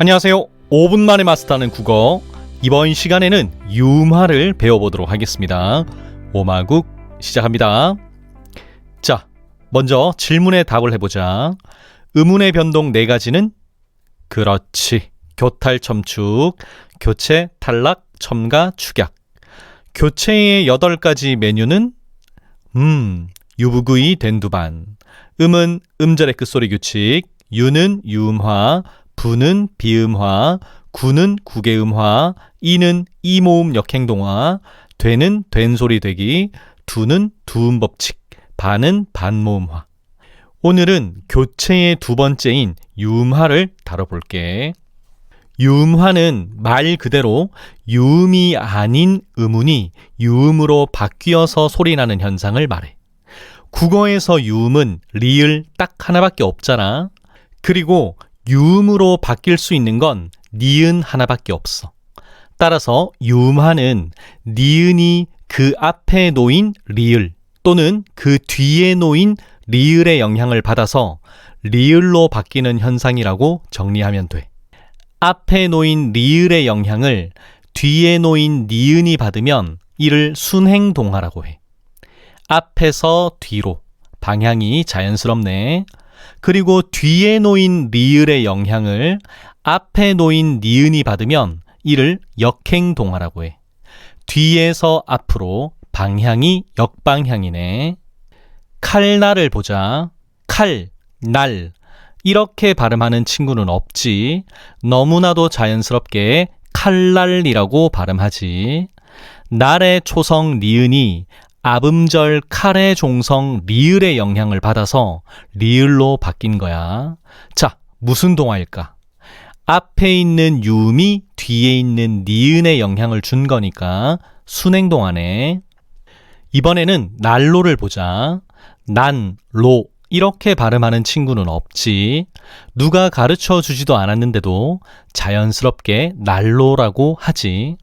안녕하세요. 5분 만에 마스터하는 국어. 이번 시간에는 유음화를 배워보도록 하겠습니다. 오마국 시작합니다. 자, 먼저 질문에 답을 해보자. 의문의 변동 네 가지는 그렇지. 교탈, 첨축, 교체, 탈락, 첨가, 축약. 교체의 여덟 가지 메뉴는 음, 유부구이 된두반. 음은 음절의 끝소리 규칙, 유는 유음화, 부는 비음화, 구는 구개음화, 이는 이모음 역행동화, 되는 된소리 되기, 두는 두음 법칙, 반은 반모음화. 오늘은 교체의 두 번째인 유음화를 다뤄볼게. 유음화는 말 그대로 유음이 아닌 음운이 유음으로 바뀌어서 소리나는 현상을 말해. 국어에서 유음은 리을 딱 하나밖에 없잖아. 그리고 유음으로 바뀔 수 있는 건 니은 하나밖에 없어. 따라서 유음화는 니은이 그 앞에 놓인 리을 또는 그 뒤에 놓인 리을의 영향을 받아서 리을로 바뀌는 현상이라고 정리하면 돼. 앞에 놓인 리을의 영향을 뒤에 놓인 니은이 받으면 이를 순행 동화라고 해. 앞에서 뒤로 방향이 자연스럽네. 그리고 뒤에 놓인 리을의 영향을 앞에 놓인 니은이 받으면 이를 역행 동화라고 해. 뒤에서 앞으로 방향이 역방향이네. 칼날을 보자. 칼, 날. 이렇게 발음하는 친구는 없지. 너무나도 자연스럽게 칼날이라고 발음하지. 날의 초성 니은이 압음절 칼의 종성 리을의 영향을 받아서 리을로 바뀐 거야. 자, 무슨 동화일까? 앞에 있는 유음이 뒤에 있는 니은의 영향을 준 거니까 순행 동화네. 이번에는 난로를 보자. 난, 로 이렇게 발음하는 친구는 없지. 누가 가르쳐 주지도 않았는데도 자연스럽게 난로라고 하지.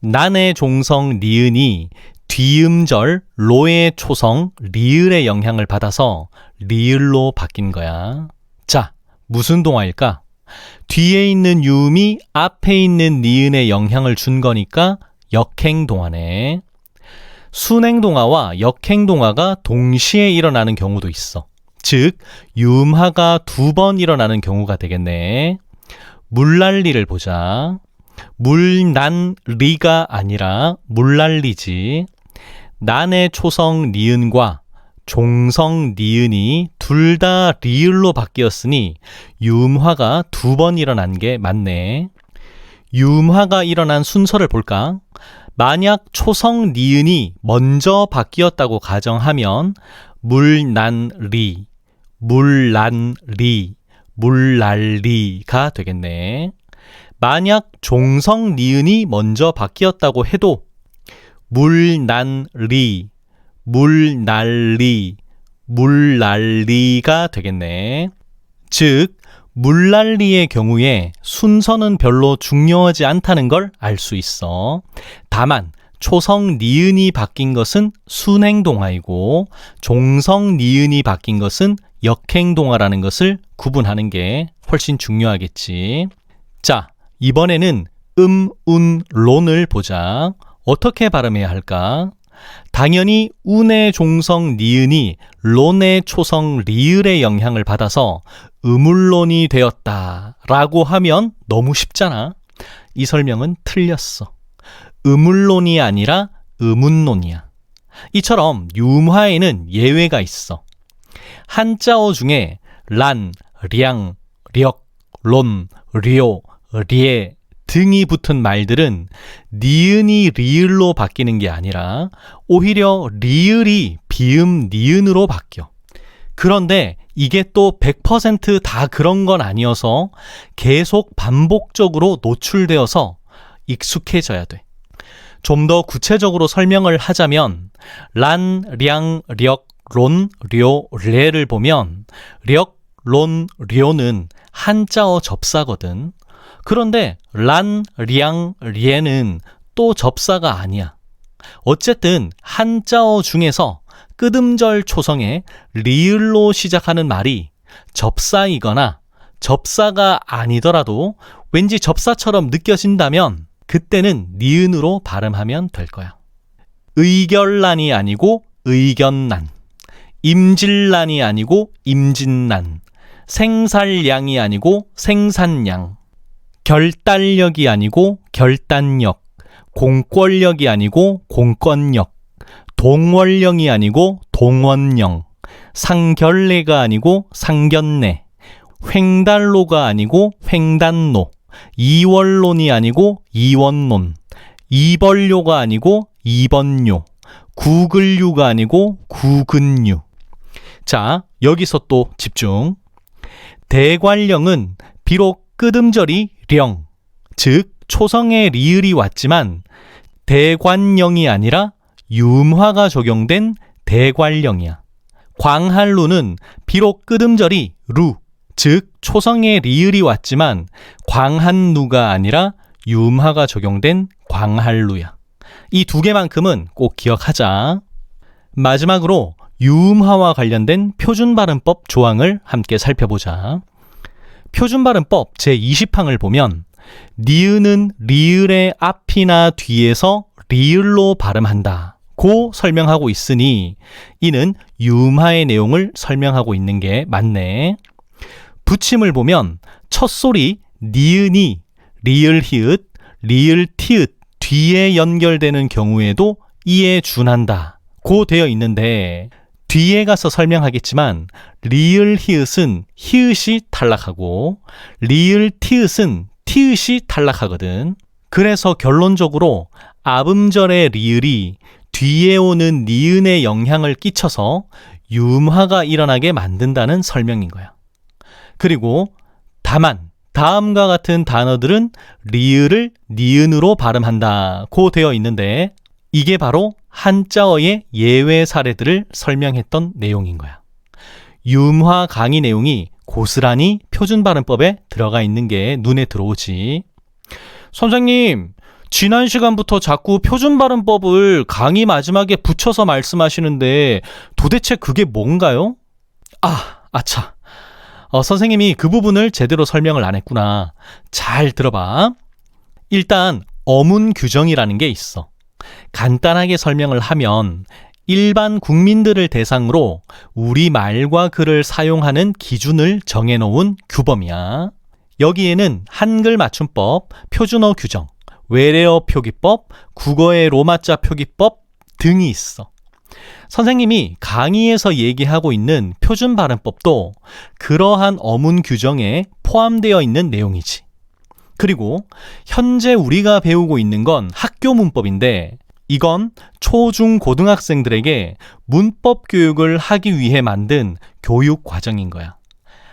난의 종성 니은이 뒤음절 로의 초성 리을의 영향을 받아서 리을로 바뀐 거야. 자, 무슨 동화일까? 뒤에 있는 유음이 앞에 있는 니은의 영향을 준 거니까 역행 동화네. 순행 동화와 역행 동화가 동시에 일어나는 경우도 있어. 즉, 유음화가 두 번 일어나는 경우가 되겠네. 물난리를 보자. 물난 리가 아니라 물난리지. 난의 초성 니은과 종성 니은이 둘 다 리을로 바뀌었으니 유음화가 두 번 일어난 게 맞네. 유음화가 일어난 순서를 볼까? 만약 초성 니은이 먼저 바뀌었다고 가정하면 물난리, 물난리, 물난리가 되겠네. 만약 종성 니은이 먼저 바뀌었다고 해도 물난리, 물난리, 물난리가 되겠네. 즉, 물난리의 경우에 순서는 별로 중요하지 않다는 걸 알 수 있어. 다만, 초성 니은이 바뀐 것은 순행 동화이고, 종성 니은이 바뀐 것은 역행 동화라는 것을 구분하는 게 훨씬 중요하겠지. 자, 이번에는 음, 운, 론을 보자. 어떻게 발음해야 할까? 당연히 운의 종성 니은이 론의 초성 리을의 영향을 받아서 음울론이 되었다 라고 하면 너무 쉽잖아. 이 설명은 틀렸어. 음울론이 아니라 음운론이야. 이처럼 유음화에는 예외가 있어. 한자어 중에 란, 량, 력, 론, 료, 리에 등이 붙은 말들은 니은이 리을로 바뀌는 게 아니라 오히려 리을이 비음 니은으로 바뀌어. 그런데 이게 또 100%다 그런 건 아니어서 계속 반복적으로 노출되어서 익숙해져야 돼. 좀 더 구체적으로 설명을 하자면 란, 량, 력, 론, 료, 레를 보면 력, 론, 료는 한자어 접사거든. 그런데 란, 량, 리에는 또 접사가 아니야. 어쨌든 한자어 중에서 끄듬절 초성에 리을로 시작하는 말이 접사이거나 접사가 아니더라도 왠지 접사처럼 느껴진다면 그때는 니은으로 발음하면 될 거야. 의결란이 아니고 의견난. 임질란이 아니고 임진난. 생살량이 아니고 생산량. 결단력이 아니고 결단력. 공권력이 아니고 공권력. 동원령이 아니고 동원령. 상결례가 아니고 상견례. 횡단로가 아니고 횡단로. 이원론이 아니고 이원론. 이벌료가 아니고 이번료. 구글류가 아니고 구근류. 자, 여기서 또 집중. 대관령은 비록 끄듬절이 령, 즉 초성의 리을이 왔지만 대관령이 아니라 윰화가 적용된 대관령이야. 광한루는 비록 끄듬절이 루, 즉 초성의 리을이 왔지만 광한루가 아니라 윰화가 적용된 광한루야. 이 두 개만큼은 꼭 기억하자. 마지막으로 유음화와 관련된 표준 발음법 조항을 함께 살펴보자. 표준 발음법 제20항을 보면 니은은 리을의 앞이나 뒤에서 리을로 발음한다. 고 설명하고 있으니 이는 유음화의 내용을 설명하고 있는 게 맞네. 붙임을 보면 첫 소리 니은이 리을 히읗, 리을 티읕 뒤에 연결되는 경우에도 이에 준한다. 고 되어 있는데 뒤에 가서 설명하겠지만 리을 히읗은 히읗이 탈락하고 리을 티읕은 티읕이 탈락하거든. 그래서 결론적으로 앞음절의 리을이 뒤에 오는 니은에 영향을 끼쳐서 유음화가 일어나게 만든다는 설명인 거야. 그리고 다만 다음과 같은 단어들은 리을을 니은으로 발음한다 고 되어 있는데 이게 바로 한자어의 예외 사례들을 설명했던 내용인 거야. 윰화 강의 내용이 고스란히 표준 발음법에 들어가 있는 게 눈에 들어오지. 선생님, 지난 시간부터 자꾸 표준 발음법을 강의 마지막에 붙여서 말씀하시는데 도대체 그게 뭔가요? 아, 아차. 어, 선생님이 그 부분을 제대로 설명을 안 했구나. 잘 들어봐. 일단, 어문 규정이라는 게 있어. 간단하게 설명을 하면 일반 국민들을 대상으로 우리 말과 글을 사용하는 기준을 정해놓은 규범이야. 여기에는 한글 맞춤법, 표준어 규정, 외래어 표기법, 국어의 로마자 표기법 등이 있어. 선생님이 강의에서 얘기하고 있는 표준 발음법도 그러한 어문 규정에 포함되어 있는 내용이지. 그리고 현재 우리가 배우고 있는 건 학교 문법인데 이건 초중 고등학생들에게 문법 교육을 하기 위해 만든 교육 과정인 거야.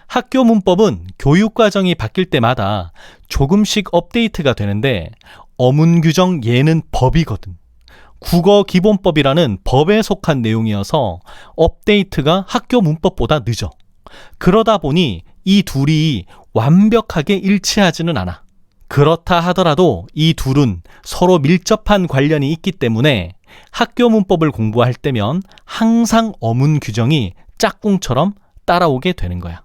학교 문법은 교육 과정이 바뀔 때마다 조금씩 업데이트가 되는데 어문 규정 얘는 법이거든. 국어 기본법이라는 법에 속한 내용이어서 업데이트가 학교 문법보다 늦어. 그러다 보니 이 둘이 완벽하게 일치하지는 않아. 그렇다 하더라도 이 둘은 서로 밀접한 관련이 있기 때문에 학교 문법을 공부할 때면 항상 어문 규정이 짝꿍처럼 따라오게 되는 거야.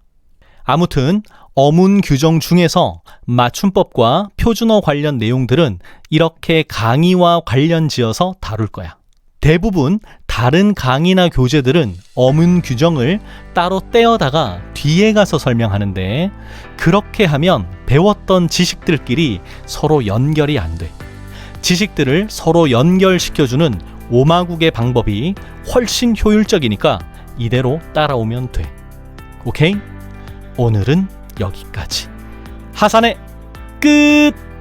아무튼 어문 규정 중에서 맞춤법과 표준어 관련 내용들은 이렇게 강의와 관련 지어서 다룰 거야. 대부분 다른 강의나 교재들은 어문 규정을 따로 떼어다가 뒤에 가서 설명하는데 그렇게 하면 배웠던 지식들끼리 서로 연결이 안 돼. 지식들을 서로 연결시켜주는 오마국의 방법이 훨씬 효율적이니까 이대로 따라오면 돼. 오케이? 오늘은 여기까지. 하산의 끝!